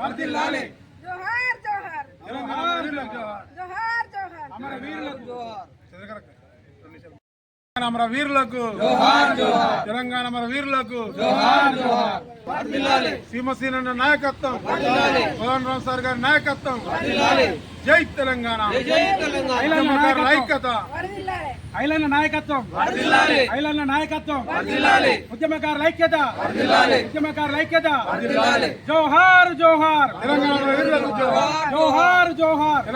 వర్ధిల్లాలి జోహార్ జోహార్. తెలంగాణ జోహార్. జోహార్ జోహార్. అమర వీరులకు జోహార్. తెలంగాణ అమర వీరులకు తెలంగాణ అమర వీరులకు సీమసీన నాయకత్వం. కోదన్ రామ్ సార్ గారి నాయకత్వం. జై తెలంగాణ. ఉద్యమకారుల ఐక్యత. వర్ధిల్లాలి ఐలన్న నాయకత్వం. ఐలన్న నాయకత్వం. ఉద్యమకారుల ఐక్యత. ఉద్యమకారుల ఐక్యత. జోహార్ జోహార్. జోహార్. జోహార్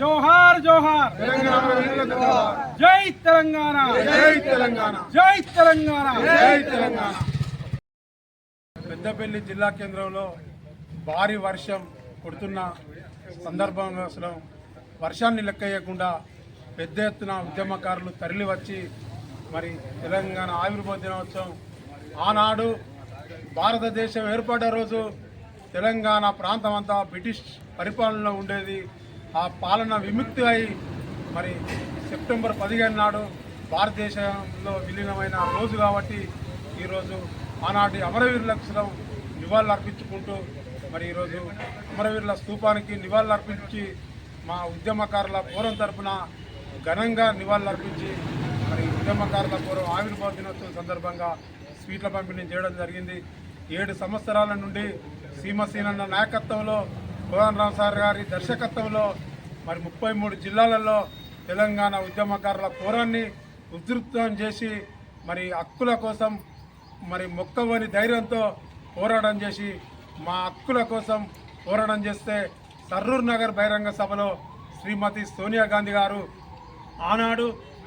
జోహార్. జోహార్. జై తెలంగాణ. జై తెలంగాణ. జై తెలంగాణ. జై తెలంగాణ. పెద్దపల్లి జిల్లా కేంద్రంలో భారీ వర్షం కొడుతున్న సందర్భంలో అసలు వర్షాన్ని లెక్కయ్యకుండా పెద్ద ఎత్తున ఉద్యమకారులు తరలివచ్చి మరి తెలంగాణ ఆవిర్భావ దినోత్సవం ఆనాడు భారతదేశం ఏర్పడ్డ రోజు తెలంగాణ ప్రాంతం అంతా బ్రిటిష్ పరిపాలనలో ఉండేది. ఆ పాలన విముక్తి అయి మరి సెప్టెంబర్ పదిహేను నాడు భారతదేశంలో విలీనమైన రోజు కాబట్టి ఈరోజు ఆనాటి అమరవీరులకు నివాళులు అర్పించుకుంటూ మరి ఈరోజు అమరవీరుల స్థూపానికి నివాళులు అర్పించి మా ఉద్యమకారుల పూర్వం తరపున ఘనంగా నివాళులర్పించి మరి ఉద్యమకారుల పూర్వం ఆవిర్భావ దినోత్సవం సందర్భంగా స్వీట్ల పంపిణీ చేయడం జరిగింది. ఏడు సంవత్సరాల నుండి సీమసీనన్న నాయకత్వంలో భువన్ రామ్ సార్ గారి దర్శకత్వంలో మరి ముప్పై మూడు జిల్లాలలో తెలంగాణ ఉద్యమకారుల పోరాన్ని ఉధృతం చేసి మరి హక్కుల కోసం మరి మొక్కవని ధైర్యంతో పోరాటం చేసి మా హక్కుల కోసం పోరాటం చేస్తే సర్రూర్ నగర్ బహిరంగ సభలో శ్రీమతి సోనియా గాంధీ గారు ఆనాడు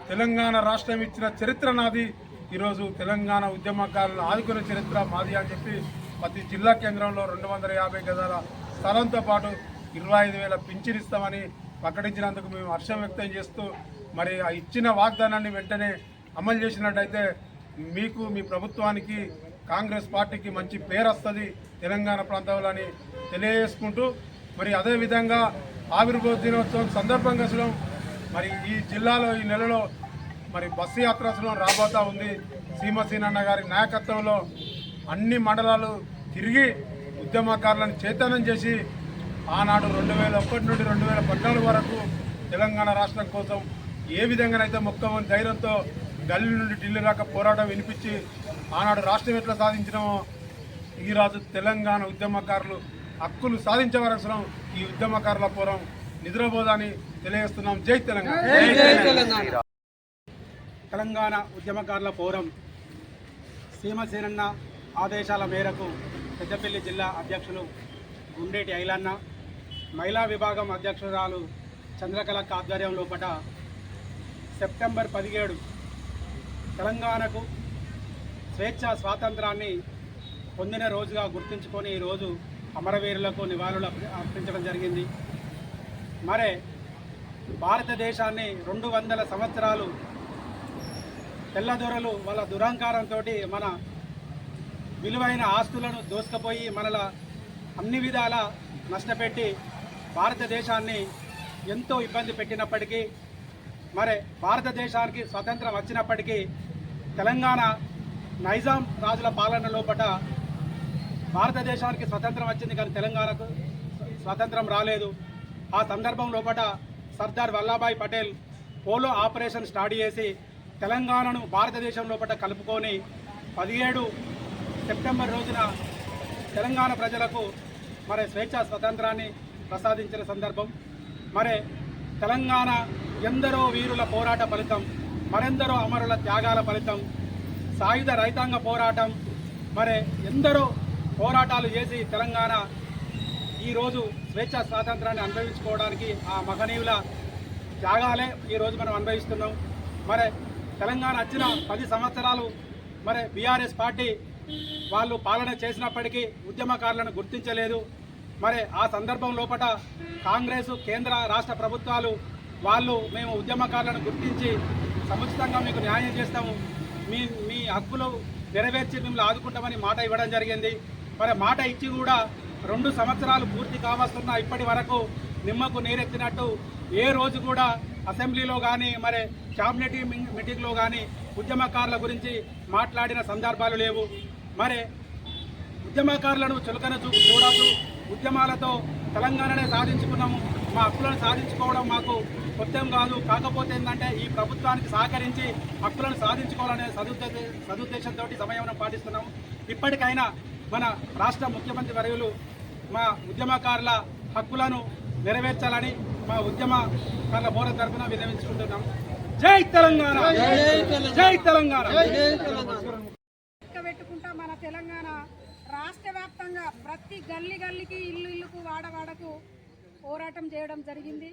తెలంగాణ రాష్ట్రం ఇచ్చిన చరిత్ర నాది. ఈరోజు తెలంగాణ ఉద్యమకారులు ఆదుకునే చరిత్ర మాది అని చెప్పి ప్రతి జిల్లా కేంద్రంలో రెండు వందల యాభై గజాల స్థలంతో పాటు ఇరవై ఐదు వేల పింఛనిస్తామని ప్రకటించినందుకు మేము హర్షం వ్యక్తం చేస్తూ మరి ఆ ఇచ్చిన వాగ్దానాన్ని వెంటనే అమలు చేసినట్టయితే మీకు మీ ప్రభుత్వానికి కాంగ్రెస్ పార్టీకి మంచి పేరు వస్తుంది తెలంగాణ ప్రాంతంలో అని తెలియజేసుకుంటూ మరి అదేవిధంగా ఆవిర్భావ దినోత్సవం సందర్భంగా అసలు మరి ఈ జిల్లాలో ఈ నెలలో మరి బస్సు యాత్రస్లో రాబోతా ఉంది. సీమసీనన్న గారి నాయకత్వంలో అన్ని మండలాలు తిరిగి ఉద్యమకారులను చైతన్యం చేసి ఆనాడు రెండు వేల ఒకటి నుండి రెండు వేల పద్నాలుగు వరకు తెలంగాణ రాష్ట్రం కోసం ఏ విధంగానైతే ముఖ్యమంత్రి ధైర్యంతో గల్లీ నుండి ఢిల్లీ దాకా పోరాటం వినిపించి ఆనాడు రాష్ట్రం ఎట్లా సాధించినామో ఈరోజు తెలంగాణ ఉద్యమకారులు హక్కులు సాధించవలసిన ఈ ఉద్యమకారుల పూర్వం నిద్రపోదని తెలియజేస్తున్నాం. జై తెలంగాణ. తెలంగాణ. ఉద్యమకారుల ఫోరం సీమసేనన్న ఆదేశాల మేరకు పెద్దపల్లి జిల్లా అధ్యక్షులు గుండేటి ఐలన్న మహిళా విభాగం అధ్యక్షురాలు చంద్రకళక్క ఆధ్వర్యం లోపట సెప్టెంబర్ పదిహేడు తెలంగాణకు స్వేచ్ఛ స్వాతంత్రాన్ని పొందిన రోజుగా గుర్తుంచుకొని ఈరోజు అమరవీరులకు నివాళులు అర్ప- అర్పించడం జరిగింది. మరే భారతదేశాన్ని రెండు వందల సంవత్సరాలు తెల్లదొరలు వాళ్ళ దురహంకారంతో మన విలువైన ఆస్తులను దోసుకపోయి మనల అన్ని విధాల నష్టపెట్టి భారతదేశాన్ని ఎంతో ఇబ్బంది పెట్టినప్పటికీ మరి భారతదేశానికి స్వతంత్రం వచ్చినప్పటికీ తెలంగాణ నైజాం రాజుల పాలన లోపట భారతదేశానికి స్వతంత్రం వచ్చింది కానీ తెలంగాణకు స్వతంత్రం రాలేదు. ఆ సందర్భం లోపల Sardar Vallabhbhai Patel polo operation start చేసి తెలంగాణను భారతదేశం లోపల కలుపుకొని పదిహేడు సెప్టెంబర్ రోజున తెలంగాణ ప్రజలకు మరి స్వేచ్ఛ స్వతంత్రాన్ని ప్రసాదించిన సందర్భం. మరి తెలంగాణ ఎందరో వీరుల పోరాట ఫలితం మరెందరో అమరుల త్యాగాల ఫలితం సాయుధ రైతాంగ పోరాటం మరి ఎందరో పోరాటాలు చేసి తెలంగాణ ఈరోజు స్వేచ్ఛ స్వాతంత్రాన్ని అనుభవించుకోవడానికి ఆ మహనీయుల త్యాగాలే ఈరోజు మనం అనుభవిస్తున్నాం. మరి తెలంగాణ వచ్చిన పది సంవత్సరాలు మరి బీఆర్ఎస్ పార్టీ వాళ్ళు పాలన చేసినప్పటికీ ఉద్యమకారులను గుర్తించలేదు. మరి ఆ సందర్భం లోపల కాంగ్రెస్ కేంద్ర రాష్ట్ర ప్రభుత్వాలు వాళ్ళు మేము ఉద్యమకారులను గుర్తించి సముచితంగా మీకు న్యాయం చేస్తాము. మీ మీ హక్కులు నెరవేర్చి మిమ్మల్ని ఆదుకుంటామని మాట ఇవ్వడం జరిగింది. మరి మాట ఇచ్చి కూడా రెండు సంవత్సరాలు పూర్తి కావస్తున్న ఇప్పటి వరకు నిమ్మకు నీరెత్తినట్టు ఏ రోజు కూడా అసెంబ్లీలో కానీ మరి క్యాబినెట్ మీటింగ్లో కానీ ఉద్యమకారుల గురించి మాట్లాడిన సందర్భాలు లేవు. మరి ఉద్యమకారులను చులకన చూపు చూడదు ఉద్యమాలతో తెలంగాణనే సాధించుకున్నాము. మా హక్కులను సాధించుకోవడం మాకు కొత్తం కాదు. కాకపోతే ఏంటంటే ఈ ప్రభుత్వానికి సహకరించి హక్కులను సాధించుకోవాలనే సదుద్దేశంతో సమయం పాటిస్తున్నాము. ఇప్పటికైనా మన రాష్ట్ర ముఖ్యమంత్రి వర్యులు మా ఉద్యమకారుల హక్కులను నెరవేర్చాలని మా ఉద్యమకారుల బోర తరఫున విన్నవించుకుంటున్నాం. జై తెలంగాణ! జై తెలంగాణ! పెట్టుకుంటా మన తెలంగాణ రాష్ట్ర వ్యాప్తంగా ప్రతి గల్లీ గల్లీకి ఇల్లు ఇల్లుకు వాడవాడకు పోరాటం చేయడం జరిగింది.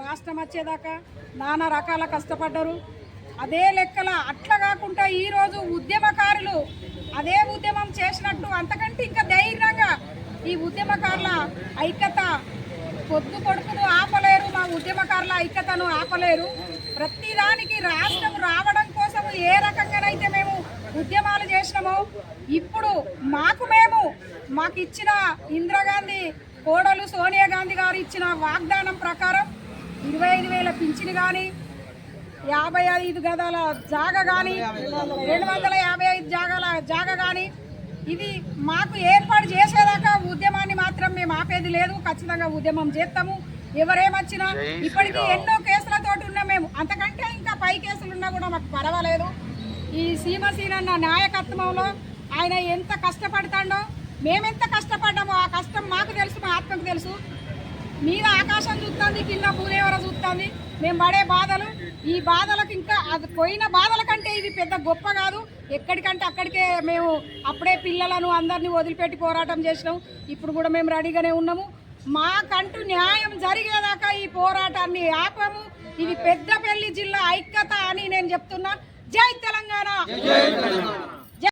రాష్ట్రం వచ్చేదాకా నానా రకాల కష్టపడ్డారు. అదే లెక్కల అట్లా కాకుండా ఈరోజు ఉద్యమకారులు అదే ఉద్యమం చేసినట్టు అంతకంటే ఇంకా ధైర్యంగా ఈ ఉద్యమకారుల ఐక్యత పొద్దు కొడుకును ఆపలేరు మా ఉద్యమకారుల ఐక్యతను ఆపలేరు. ప్రతిదానికి రాష్ట్రం రావడం కోసం ఏ రకంగానైతే మేము ఉద్యమాలు చేసినామో ఇప్పుడు మాకు మేము మాకు ఇచ్చిన ఇందిరాగాంధీ కోడలు సోనియా గాంధీ గారు ఇచ్చిన వాగ్దానం ప్రకారం ఇరవై ఐదు వేల పింఛను కానీ యాభై ఐదు గదాల జాగ కానీ రెండు వందల యాభై ఐదు జాగాల జాగ కానీ ఇది మాకు ఏర్పాటు చేసేదాకా ఉద్యమాన్ని మాత్రం మేము ఆపేది లేదు. ఖచ్చితంగా ఉద్యమం చేస్తాము. ఎవరేమొచ్చినా ఇప్పటికీ ఎన్నో కేసులతోటి ఉన్నాం మేము. అంతకంటే ఇంకా పై కేసులు ఉన్నా కూడా మాకు పర్వాలేదు. ఈ సీమసీనన్న నాయకత్వంలో ఆయన ఎంత కష్టపడతాడో మేమెంత కష్టపడ్డామో ఆ కష్టం మాకు తెలుసు? మీద ఆకాశం చూస్తుంది కింద పూలేవర చూస్తుంది. మేము పడే బాధలు ఈ బాధలకు ఇంకా అది పోయిన బాధల కంటే ఇది పెద్ద గొప్ప కాదు. ఎక్కడికంటే అక్కడికే మేము అప్పుడే పిల్లలను అందరినీ వదిలిపెట్టి పోరాటం చేసినాం. ఇప్పుడు కూడా మేము రెడీగానే ఉన్నాము. మాకంటూ న్యాయం జరిగేదాకా ఈ పోరాటాన్ని ఆపము. ఇది పెద్దపల్లి జిల్లా ఐక్యత అని నేను చెప్తున్నా. జై తెలంగాణ!